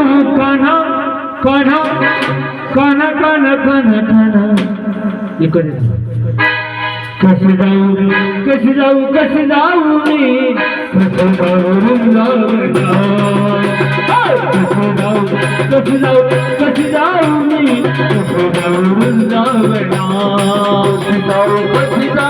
कान्हा कान्हा कान्हा कान्हा कान्हा कान्हा इकडे कशी जाऊ कशी जाऊ कशी जाऊ मी कसं जाऊ वृंदावना कसं जाऊ कशी जाऊ कशी जाऊ मी कसं जाऊ जाऊ कशी जाऊ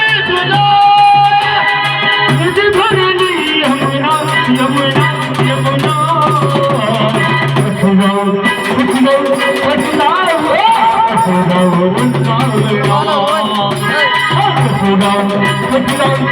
پٽي گائي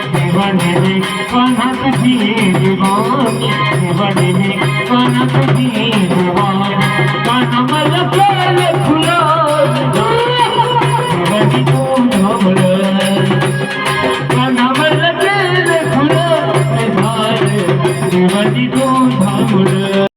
கனமல பேரலை